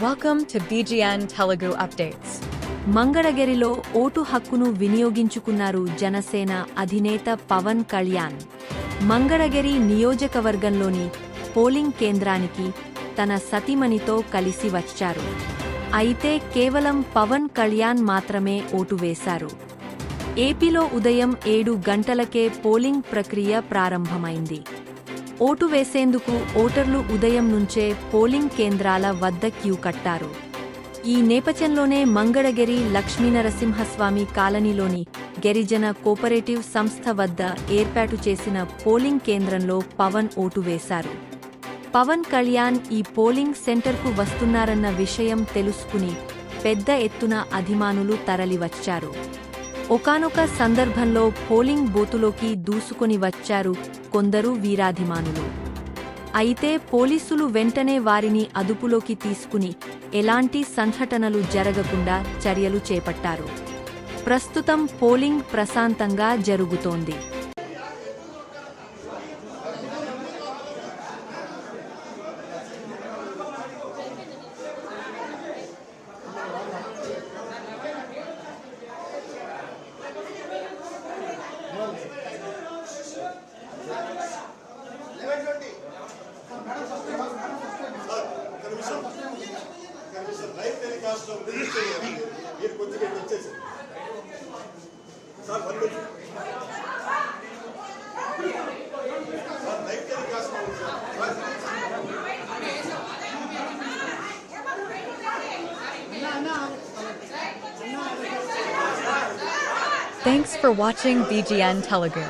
Welcome to BGN Telugu updates మంగళగిరిలో ఓటు హక్కును వినియోగించుకున్నారు జనసేన అధినేత పవన్ కళ్యాణ్. మంగళగిరి నియోజకవర్గంలోని పోలింగ్ కేంద్రానికి తన సతీమణితో కలిసి వచ్చారు. అయితే కేవలం పవన్ కళ్యాణ్ మాత్రమే ఓటు వేశారు. ఏపీలో ఉదయం ఏడు గంటలకే పోలింగ్ ప్రక్రియ ప్రారంభమైంది. ఓటు వేసేందుకు ఓటర్లు ఉదయం నుంచే పోలింగ్ కేంద్రాల వద్ద క్యూ కట్టారు. ఈ నేపథ్యంలోనే మంగళగిరి లక్ష్మీనరసింహస్వామి కాలనీలోని గిరిజన కోపరేటివ్ సంస్థ వద్ద ఏర్పాటు చేసిన పోలింగ్ కేంద్రంలో పవన్ ఓటు వేశారు. పవన్ కళ్యాణ్ ఈ పోలింగ్ సెంటర్కు వస్తున్నారన్న విషయం తెలుసుకుని పెద్ద ఎత్తున అభిమానులు తరలివచ్చారు. ఒకానొక సందర్భంలో పోలింగ్ బూతులోకి దూసుకొని వచ్చారు కొందరు వీరాభిమానులు అయితే పోలీసులు వెంటనే వారిని అదుపులోకి తీసుకుని ఎలాంటి సంఘటనలు జరగకుండా చర్యలు చేపట్టారు. ప్రస్తుతం పోలింగ్ ప్రశాంతంగా జరుగుతోంది. లైవ్ టెలికాస్ట్ లో రిలీజ్ చేయాలి మీరు కొద్దిగా ఇటు వచ్చేసి sir one minute. Sir live telecast లో ఉంది sir. Thanks for watching BGN Telugu.